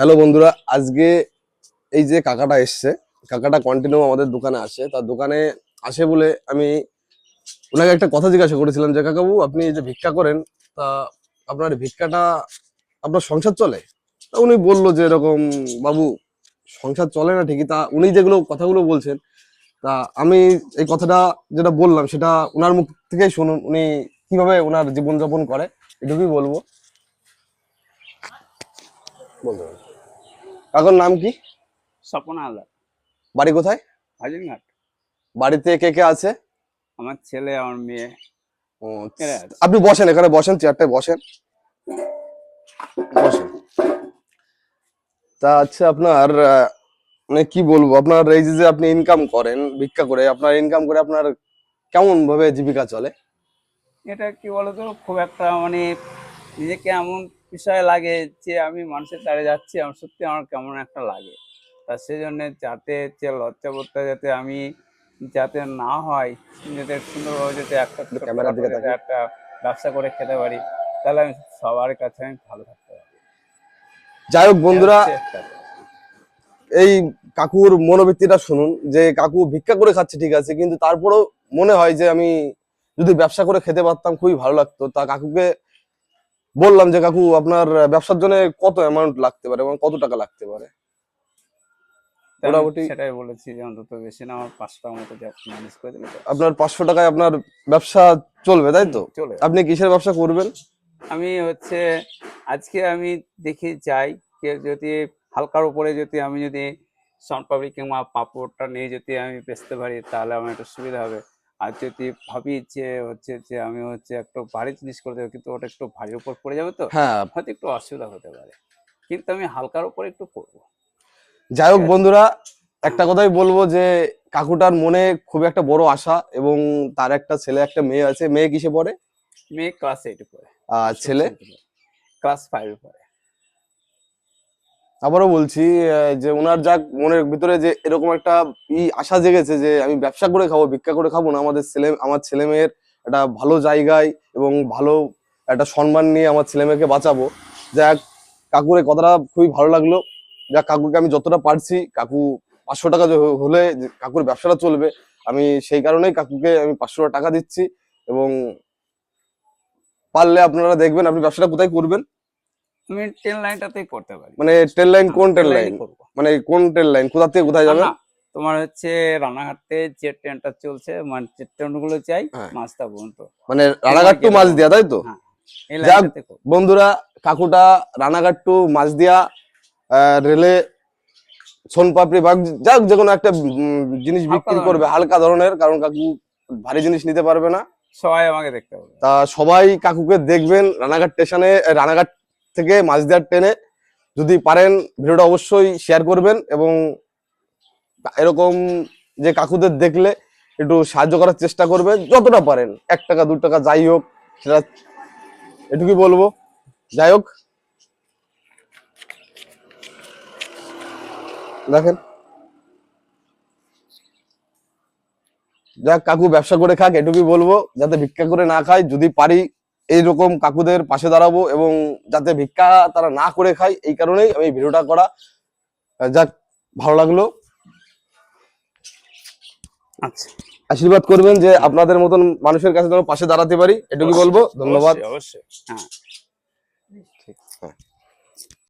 Hello বন্ধুরা, আজকে এই যে কাকাটা এসছে, কাকাটা কন্টিনিউ আমাদের দোকানে আসে। তার দোকানে আসে বলে আমি ওনাকে একটা কথা জিজ্ঞাসা করেছিলাম যে, কাকাবু, আপনি যে ভিক্ষা করেন, তা আপনার ভিক্ষাটা আপনার সংসার চলে? তা উনি বলল যে, এরকম, বাবু, সংসার চলে না ঠিকই। তা উনি যেগুলো কথাগুলো বলছেন, তা আমি এই কথাটা যেটা বললাম, সেটা ওনার মুখ থেকেই শুনুন, উনি কীভাবে ওনার জীবনযাপন করে, এটুকুই বলব। বলতে পারেন কাকার নাম কি? স্বপন আলাদা বাড়ি কোথায়? হাজিরঘাট বাড়িতে কে কে আছে? আমার ছেলে আমার মেয়ে। ও, আপনি বসেন এখানে বসেন চেয়ারটায় বসেন। বসেন। তা আচ্ছা আপনার মানে কি বলব আপনার এই যে যে আপনি ইনকাম করেন ভিক্ষা করে আপনার ইনকাম করে আপনার কেমন ভাবে জীবিকা চলে? এটা কি বলতো খুব একটা মানে নিজেকে এমন বিষয় লাগে যে আমি মানুষের দ্বারে যাচ্ছি আমার সত্যি আমার কেমন একটা লাগে। তা সেই জন্য যাতে যে লজ্জাবোধটা যাতে আমি যাতে না হয় যাতে সুন্দরভাবে যাতে একটা ছোট্ট ক্যামেরার দিকে একটা ব্যবসা করে খেতে পারি তাহলে আমি সবার কাছে আমি ভালো থাকতে পারি যাই হোক বন্ধুরা। এই কাকুর মনোবৃত্তিটা শুনুন যে কাকু ভিক্ষা করে খাচ্ছে ঠিক আছে কিন্তু তারপরেও মনে হয় যে আমি যদি ব্যবসা করে খেতে পারতাম খুবই ভালো লাগতো। তা কাকুকে বললাম যে কাকু আপনার ব্যবসার জন্য কত অ্যামাউন্ট লাগতে পারে এবং কত টাকা লাগতে পারে? মোটামুটি- সেটাই বলেছি যে অন্তত বেশি না আমার পাঁচটা মতো ম্যানেজ করে দিলে আপনার পাঁচশো টাকায় আপনার ব্যবসা চলবে তাই তো? চলে আপনি কিসের ব্যবসা করবেন? আমি হচ্ছে আজকে আমি দেখি যাই কেউ যদি হালকার উপরে যদি আমি যদি সনপাপড়ি কিংবা পাঁপড়টা নিয়ে যদি আমি বেচতে পারি তাহলে আমার একটু সুবিধা হবে। আর যদি ভাবি যে হচ্ছে যে আমি হচ্ছে একটু ভারী জিনিস করে দেবো কিন্তু ওটা একটু ভারীর উপর পড়ে যাবে তো হ্যাঁ। হয়তো একটু অসুবিধা হতে পারে। কিন্তু আমি হালকার উপরে একটু করব। যাই হোক বন্ধুরা একটা কথাই বলব যে কাকুটার মনে খুব একটা বড় আশা এবং তার একটা ছেলে একটা মেয়ে আছে। মেয়ে কিসে পড়ে? মেয়ে ক্লাস এইটে পড়ে। আর ছেলে? ক্লাস ফাইভে পড়ে। আবারও বলছি যে ওনার যাক মনের ভিতরে যে এরকম একটা ই আশা জেগেছে যে আমি ব্যবসা করে খাব, ভিক্ষা করে খাব না, আমাদের ছেলে, আমার ছেলে মেয়ের একটা ভালো জায়গায় এবং ভালো একটা সম্মান নিয়ে আমার ছেলে মেয়েকে বাঁচাবো। যাক, কাকুর এই কথাটা খুবই ভালো লাগল। যাক, কাকুকে আমি যতটা পারছি, কাকু পাঁচশো টাকা হলে যে কাকুর ব্যবসাটা চলবে, আমি সেই কারণেই কাকুকে আমি পাঁচশো টাকা দিচ্ছি এবং পারলে আপনারা দেখবেন আপনি ব্যবসাটা কোথায় করবেন। আমি ট্রেন লাইনটাতেই করতে পারি। মানে ট্রেন লাইন কোন ট্রেন ট্রেন লাইন মানে কোন ট্রেন লাইন কোথা থেকে কোথায় যাবেন না, তোমার হচ্ছে রানাঘাটে যে ট্রেনটা চলছে মানে যে ট্রেনগুলো চাই হ্যাঁ। মাছটা পর্যন্ত। মানে রানাঘাট টু মাছ দিয়া তাই তো? হ্যাঁ যাক, বন্ধুরা কাকুটা রানাঘাট টু মাঝদিয়া আহ, রেলে সোনপাপড়ি বা যাক যে কোনো একটা জিনিস বিক্রি করবে হালকা ধরনের কারণ কাকু ভারী জিনিস নিতে পারবে না। সবাই আমাকে দেখতে হবে তা সবাই কাকুকে দেখবেন রানাঘাট স্টেশনে রানাঘাট থেকে মাঝদিয়ার ট্রেনে। যদি পারেন ভিডিওটা অবশ্যই শেয়ার করবেন এবং এরকম যে কাকুদের দেখলে একটু সাহায্য করার চেষ্টা করবেন। যতটা পারেন, এক টাকা, দু টাকা যাই হোক, সেটা এটুকুই বলব। যাই হোক। দেখেন। যাক, কাকু ব্যবসা করে খাক, এটুকুই বলব। যাতে ভিক্ষা করে না খায়, যদি পারি এইরকম কাকুদের পাশে দাঁড়াবো এবং যাতে ভিক্ষা তারা না করে খায় এই কারণেই আমি ভিডিওটা করা। যাক ভালো লাগল। আচ্ছা। আশীর্বাদ করবেন যে আপনাদের মতন মানুষের কাছে যেন পাশে দাঁড়াতে পারি এটুকু বলব। ধন্যবাদ। অবশ্যই হ্যাঁ। ঠিক